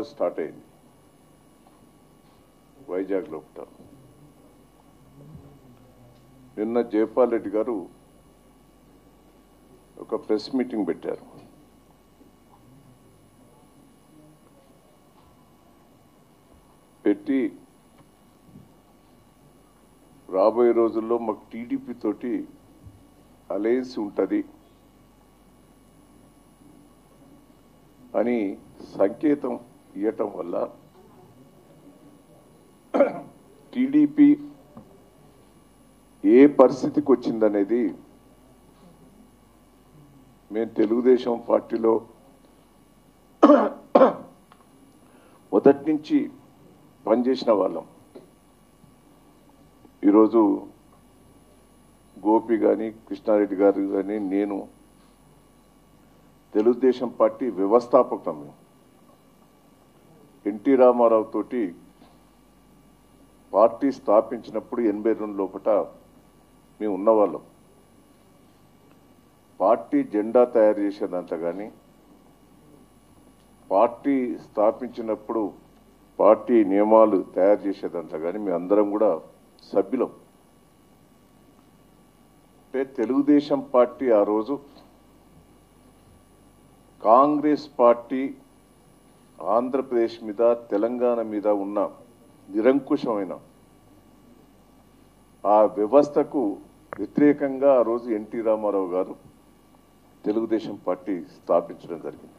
వారు స్టార్ట్ అయింది. వైజాగ్ లోపల. నిన్న జయపాల్ రెడ్డి గారు ఒక ప్రెస్ మీటింగ్ పెట్టారు. పెట్టి రాబోయే రోజుల్లో మాకు టీడీపీ తోటి అలయన్స్ ఉంటుంది అని సంకేతం ఇవ్వటం వల్ల టీడీపీ ఏ పరిస్థితికి వచ్చిందనేది మేము తెలుగుదేశం పార్టీలో మొదటి నుంచి పనిచేసిన వాళ్ళం. ఈరోజు గోపి కానీ కృష్ణారెడ్డి గారు కానీ నేను తెలుగుదేశం పార్టీ వ్యవస్థాపకం మేము ఎన్టీ రామారావు తోటి పార్టీ స్థాపించినప్పుడు ఎనభై రెండు లోపల మేము ఉన్నవాళ్ళం. పార్టీ జెండా తయారు చేసేదంతా కానీ పార్టీ స్థాపించినప్పుడు పార్టీ నియమాలు తయారు చేసేదంతా కానీ మేము అందరం కూడా సభ్యులం. అంటే తెలుగుదేశం పార్టీ ఆ రోజు కాంగ్రెస్ పార్టీ ఆంధ్రప్రదేశ్ మీద తెలంగాణ మీద ఉన్న నిరంకుశమైన ఆ వ్యవస్థకు వ్యతిరేకంగా ఆ రోజు ఎన్టీ రామారావు గారు తెలుగుదేశం పార్టీ స్థాపించడం జరిగింది.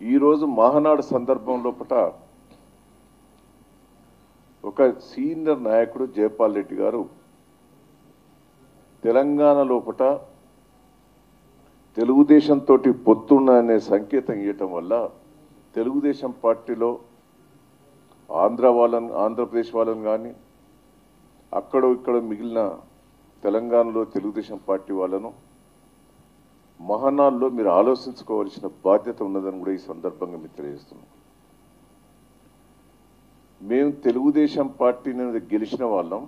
ఈరోజు మహానాడు సందర్భం లోపల ఒక సీనియర్ నాయకుడు జయపాల్ రెడ్డి గారు తెలంగాణ లోపల తెలుగుదేశం తోటి పొత్తున్న అనే సంకేతం ఇవ్వటం వల్ల తెలుగుదేశం పార్టీలో ఆంధ్ర వాళ్ళని ఆంధ్రప్రదేశ్ వాళ్ళని కానీ అక్కడ ఇక్కడ మిగిలిన తెలంగాణలో తెలుగుదేశం పార్టీ వాళ్ళను మహానాల్లో మీరు ఆలోచించుకోవాల్సిన బాధ్యత ఉన్నదని కూడా ఈ సందర్భంగా మీకు తెలియజేస్తున్నాం. మేము తెలుగుదేశం పార్టీ గెలిచిన వాళ్ళం.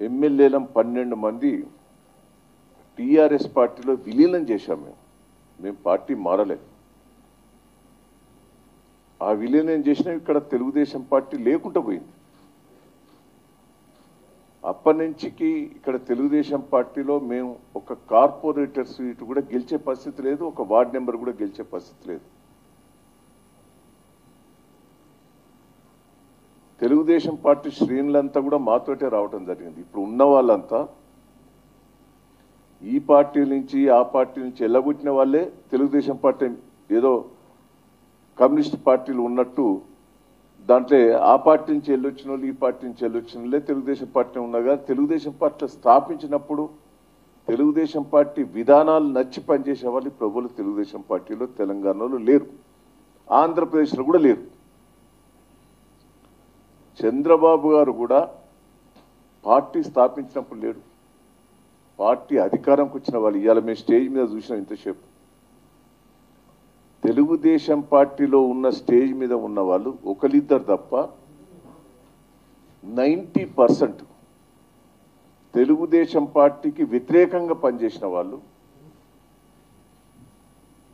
ఎమ్మెల్యేలం పన్నెండు మంది టీఆర్ఎస్ పార్టీలో విలీనం చేశాం మేము. మేము పార్టీ మారలేదు ఆ విలీనం చేసిన ఇక్కడ తెలుగుదేశం పార్టీ లేకుండా పోయింది. అప్పటి నుంచికి ఇక్కడ తెలుగుదేశం పార్టీలో మేము ఒక కార్పొరేటర్ సీట్ కూడా గెలిచే పరిస్థితి లేదు ఒక వార్డ్ నెంబర్ కూడా గెలిచే పరిస్థితి లేదు. తెలుగుదేశం పార్టీ శ్రేణులంతా కూడా మాతోటే రావడం జరిగింది. ఇప్పుడు ఉన్న వాళ్ళంతా ఈ పార్టీ నుంచి ఆ పార్టీ నుంచి ఎల్లగొట్టిన వాళ్ళే తెలుగుదేశం పార్టీ ఏదో కమ్యూనిస్ట్ పార్టీలు ఉన్నట్టు దాంట్లో ఆ పార్టీ నుంచి వెళ్ళొచ్చిన వాళ్ళు ఈ పార్టీ నుంచి వెళ్ళొచ్చిన వాళ్ళే తెలుగుదేశం పార్టీ ఉన్నాగా తెలుగుదేశం పార్టీ స్థాపించినప్పుడు తెలుగుదేశం పార్టీ విధానాలు నచ్చి పనిచేసే వాళ్ళు ప్రభులు తెలుగుదేశం పార్టీలో తెలంగాణలో లేరు. ఆంధ్రప్రదేశ్లో కూడా లేరు. చంద్రబాబు గారు కూడా పార్టీ స్థాపించినప్పుడు లేడు పార్టీ అధికారంకి వచ్చిన వాళ్ళు ఇవాళ మేము స్టేజ్ మీద చూసినాం ఇంతసేపు. తెలుగుదేశం పార్టీలో ఉన్న స్టేజ్ మీద ఉన్న వాళ్ళు ఒకరిద్దరు తప్ప నైంటీ పర్సెంట్ తెలుగుదేశం పార్టీకి వ్యతిరేకంగా పనిచేసిన వాళ్ళు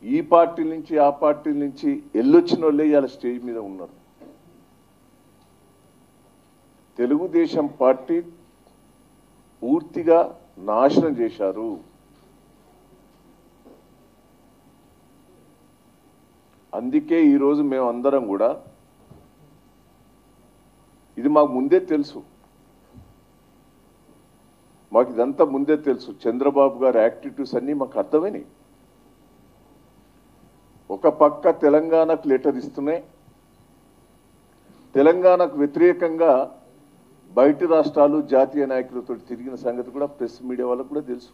ఈ పార్టీ నుంచి ఆ పార్టీ నుంచి ఎల్లొచ్చిన వాళ్ళే ఇవాళ స్టేజ్ మీద ఉన్నారు. తెలుగుదేశం పార్టీ పూర్తిగా నాశనం చేశారు. అందుకే ఈరోజు మేము అందరం కూడా ఇది మాకు ముందే తెలుసు. మాకు ఇదంతా ముందే తెలుసు. చంద్రబాబు గారి యాక్టివిటీస్ అన్నీ మాకు అర్థమైనాయి. ఒక పక్క తెలంగాణకు లెటర్ ఇస్తున్నాయి. తెలంగాణకు వ్యతిరేకంగా బయటి రాష్ట్రాలు జాతీయ నాయకులతో తిరిగిన సంగతి కూడా ప్రెస్ మీడియా వాళ్ళకు కూడా తెలుసు.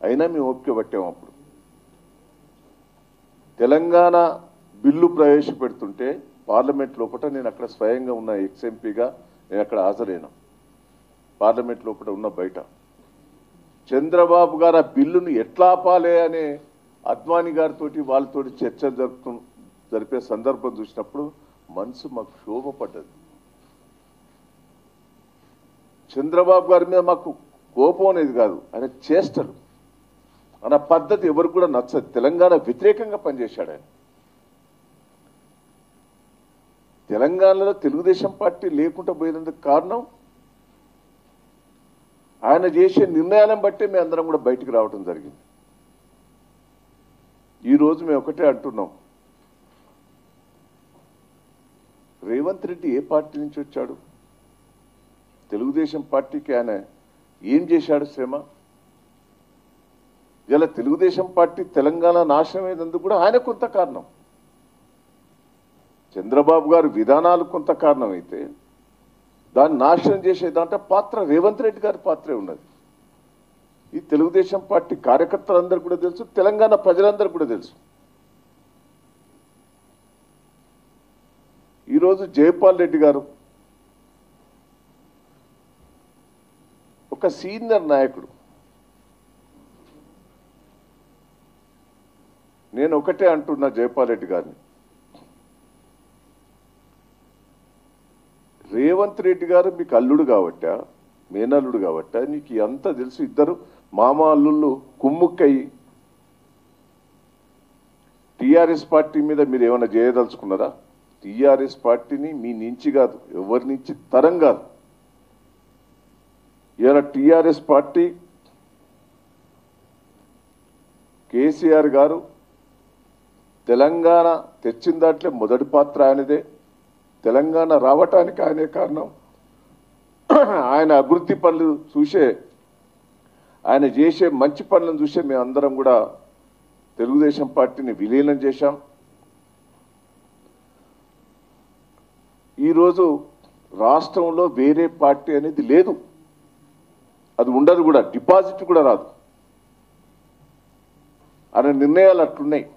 అయినా మేము ఓపిక పట్టాము అప్పుడు. తెలంగాణ బిల్లు ప్రవేశపెడుతుంటే పార్లమెంట్ లోపల నేను అక్కడ స్వయంగా ఉన్న ఎక్స్ఎంపీగా నేను అక్కడ హాజరైనా. పార్లమెంట్ లోపల ఉన్న బయట. చంద్రబాబు గారు ఆ బిల్లును ఎట్లా ఆపాలి అనే అద్వానీ గారితో వాళ్ళతో చర్చలు జరుపుతు జరిపే సందర్భం చూసినప్పుడు మనసు మాకు క్షోభపడ్డది చంద్రబాబు గారి మీద మాకు కోపం అనేది కాదు. ఆయన చేష్టలు. అన్న పద్ధతి ఎవరు కూడా నచ్చదు. తెలంగాణ వ్యతిరేకంగా పనిచేశాడు ఆయన. తెలంగాణలో తెలుగుదేశం పార్టీ లేకుండా పోయినందుకు కారణం ఆయన చేసే నిర్ణయాలను బట్టే మేము అందరం కూడా బయటకు రావడం జరిగింది. ఈరోజు మేము ఒకటే అంటున్నాం. రేవంత్ రెడ్డి ఏ పార్టీ నుంచి వచ్చాడు? తెలుగుదేశం పార్టీకి ఆయన ఏం చేశాడు శ్రమ? ఇలా తెలుగుదేశం పార్టీ తెలంగాణ నాశనమైనందుకు కూడా ఆయన కొంత కారణం. చంద్రబాబు గారి విధానాలు కొంత కారణం అయితే దాన్ని నాశనం చేసే దాంట్లో పాత్ర రేవంత్ రెడ్డి గారి పాత్రే ఉన్నది. ఈ తెలుగుదేశం పార్టీ కార్యకర్తలందరూ కూడా తెలుసు తెలంగాణ ప్రజలందరూ కూడా తెలుసు. ఈరోజు జయపాల్ రెడ్డి గారు ఒక సీనియర్ నాయకుడు. నేను ఒకటే అంటున్నా జయపాల్ రెడ్డి గారిని. రేవంత్ రెడ్డి గారు మీకు అల్లుడు కాబట్టా మేనల్లుడు కాబట్టా నీకు అంతా తెలుసు. ఇద్దరు మామ అల్లుళ్ళు కుమ్ముక్కయి టీఆర్ఎస్ పార్టీ మీద మీరు ఏమైనా చేయదలుచుకున్నారా? టీఆర్ఎస్ పార్టీని మీ నుంచి కాదు ఎవరి నుంచి? తరం కాదు. ఇవాళ టీఆర్ఎస్ పార్టీ కేసీఆర్ గారు తెలంగాణ తెచ్చిన దాంట్లో మొదటి పాత్ర ఆయనదే. తెలంగాణ రావటానికి ఆయనే కారణం. ఆయన అభివృద్ధి పనులు చూసే ఆయన చేసే మంచి పనులను చూసే మేము అందరం కూడా తెలుగుదేశం పార్టీని విలీనం చేశాం. ఈరోజు రాష్ట్రంలో వేరే పార్టీ అనేది లేదు. అది ఉండదు కూడా డిపాజిట్ కూడా రాదు. అనే నిర్ణయాలు అట్లున్నాయి.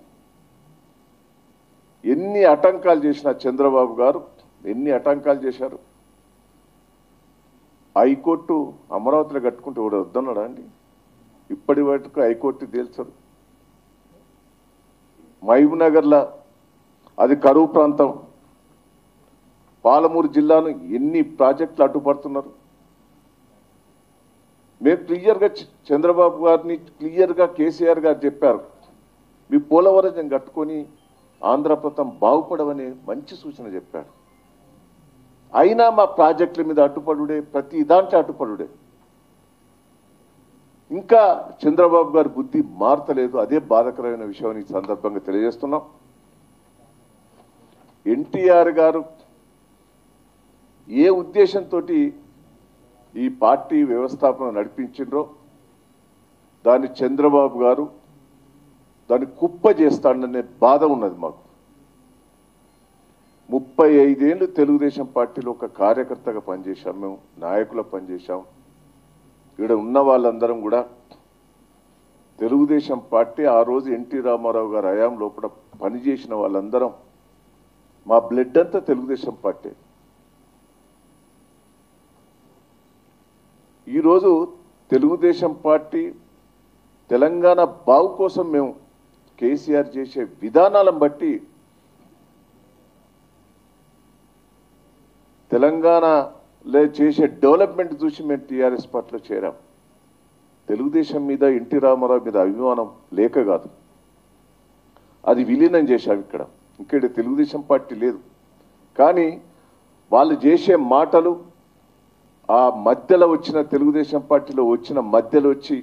ఎన్ని ఆటంకాలు చేసిన చంద్రబాబు గారు ఎన్ని ఆటంకాలు చేశారు? హైకోర్టు అమరావతిలో కట్టుకుంటే కూడా వద్దన్నాడా అండి? ఇప్పటి వరకు హైకోర్టు తేల్చరు మహబూబ్నగర్లో అది కరువు ప్రాంతం. పాలమూరు జిల్లాను ఎన్ని ప్రాజెక్టులు అడ్డుపడుతున్నారు? మేము క్లియర్గా చంద్రబాబు గారిని క్లియర్గా కేసీఆర్ గారు చెప్పారు. మీ పోలవరం కట్టుకొని ఆంధ్రప్రతం బాగుపడమని మంచి సూచన చెప్పాడు అయినా మా ప్రాజెక్టుల మీద అడ్డుపడుడే ప్రతి దాంట్లో అడ్డుపడుడే. ఇంకా చంద్రబాబు గారి బుద్ధి మారతలేదు. అదే బాధకరమైన విషయం ఈ సందర్భంగా తెలియజేస్తున్నాం. ఎన్టీఆర్ గారు ఏ ఉద్దేశంతో ఈ పార్టీ వ్యవస్థాపన నడిపించిండ్రో దాన్ని చంద్రబాబు గారు దాన్ని కుప్ప చేస్తాడనే బాధ ఉన్నది మాకు. ముప్పై ఐదేళ్ళు తెలుగుదేశం పార్టీలో ఒక కార్యకర్తగా పనిచేశాం మేము నాయకుల పనిచేశాం. ఇక్కడ ఉన్న వాళ్ళందరం కూడా తెలుగుదేశం పార్టీ ఆ రోజు ఎన్టీ రామారావు గారు హయాం లోపల పనిచేసిన వాళ్ళందరం మా బ్లడ్ అంతా తెలుగుదేశం పార్టీ. ఈరోజు తెలుగుదేశం పార్టీ తెలంగాణ బాగు కోసం మేము కేసీఆర్ చేసే విధానాలను బట్టి తెలంగాణలో చేసే డెవలప్మెంట్ చూసి మేము టీఆర్ఎస్ పార్టీలో చేరాం. తెలుగుదేశం మీద ఎన్టీ రామారావు మీద అభిమానం లేక కాదు. అది విలీనం చేశాం ఇక్కడ. ఇక్కడ తెలుగుదేశం పార్టీ లేదు. కానీ వాళ్ళు చేసే మాటలు ఆ మధ్యలో వచ్చిన తెలుగుదేశం పార్టీలో వచ్చిన మధ్యలో వచ్చి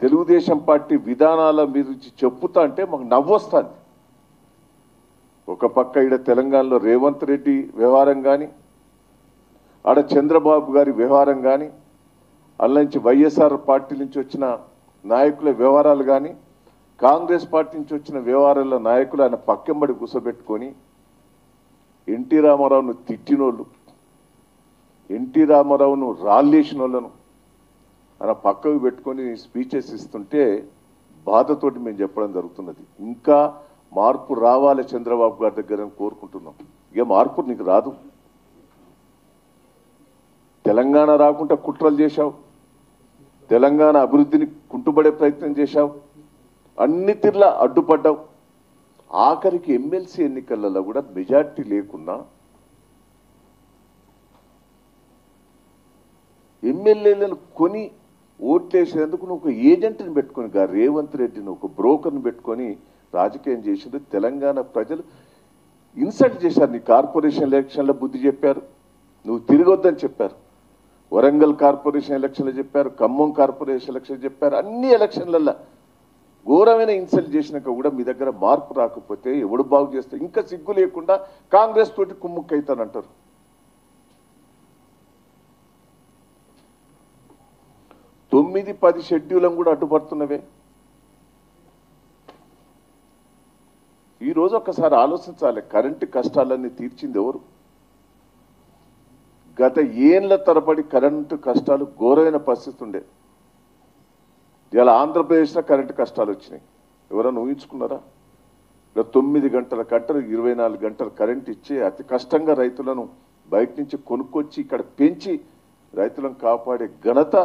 తెలుగుదేశం పార్టీ విధానాల మీద చెప్పుతా అంటే మాకు నవ్వొస్తుంది. ఒక పక్క ఈడ తెలంగాణలో రేవంత్ రెడ్డి వ్యవహారం కానీ ఆడ చంద్రబాబు గారి వ్యవహారం కానీ అల్ల నుంచి వైఎస్ఆర్ పార్టీ నుంచి వచ్చిన నాయకుల వ్యవహారాలు కానీ కాంగ్రెస్ పార్టీ నుంచి వచ్చిన వ్యవహారాల నాయకులు ఆయన పక్కెంబడి కూసబెట్టుకొని ఎన్టీ రామారావును తిట్టినోళ్ళు. ఎన్టీ రామారావును రాళ్ళేసిన వాళ్ళను. ఆయన పక్కకు పెట్టుకొని స్పీచెస్ ఇస్తుంటే బాధతోటి మేము చెప్పడం జరుగుతున్నది. ఇంకా మార్పు రావాలి చంద్రబాబు గారి దగ్గర కోరుకుంటున్నాం. ఇక మార్పు నీకు రాదు. తెలంగాణ రాకుండా కుట్రలు చేశావు. తెలంగాణ అభివృద్ధిని కుంటుపడే ప్రయత్నం చేశావు. అన్ని తిర్లా అడ్డుపడ్డావు. ఆఖరికి ఎమ్మెల్సీ ఎన్నికలలో కూడా మెజార్టీ లేకున్నా ఎమ్మెల్యేలను కొని ఓట్లేసేందుకు నువ్వు ఒక ఏజెంట్ని పెట్టుకొని గా రేవంత్ రెడ్డిని ఒక బ్రోకర్ని పెట్టుకొని రాజకీయం చేసింది తెలంగాణ ప్రజలు ఇన్సల్ట్ చేశారు. నీ కార్పొరేషన్ ఎలక్షన్లో బుద్ధి చెప్పారు. నువ్వు తిరగొద్దని చెప్పారు. వరంగల్ కార్పొరేషన్ ఎలక్షన్లు చెప్పారు. ఖమ్మం కార్పొరేషన్ ఎలక్షన్ చెప్పారు. అన్ని ఎలక్షన్లల్లో ఘోరమైన ఇన్సల్ట్ చేసినాక కూడా మీ దగ్గర మార్పు రాకపోతే ఎవడు బాగు చేస్తే ఇంకా సిగ్గు లేకుండా కాంగ్రెస్ తోటి కుమ్ముక్కైతానంటారు. తొమ్మిది పది షెడ్యూల్ కూడా అడ్డుపడుతున్నవే. ఈ రోజు ఒక్కసారి ఆలోచించాలి కరెంటు కష్టాలన్నీ తీర్చింది ఎవరు? గత ఏళ్ళ తరబడి కరెంటు కష్టాలు ఘోరమైన పరిస్థితి ఉండే. ఇలా ఆంధ్రప్రదేశ్లో కరెంటు కష్టాలు వచ్చినాయి. ఎవరైనా ఊహించుకున్నారా? ఇలా తొమ్మిది గంటల కట్టలు ఇరవై నాలుగు గంటలు కరెంట్ ఇచ్చి అతి కష్టంగా రైతులను బయట నుంచి కొనుక్కొచ్చి ఇక్కడ పెంచి రైతులను కాపాడే ఘనత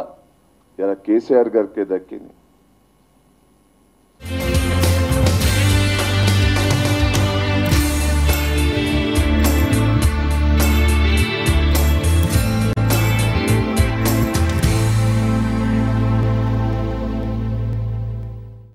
ఇలా కేసీఆర్ గారికే దక్కింది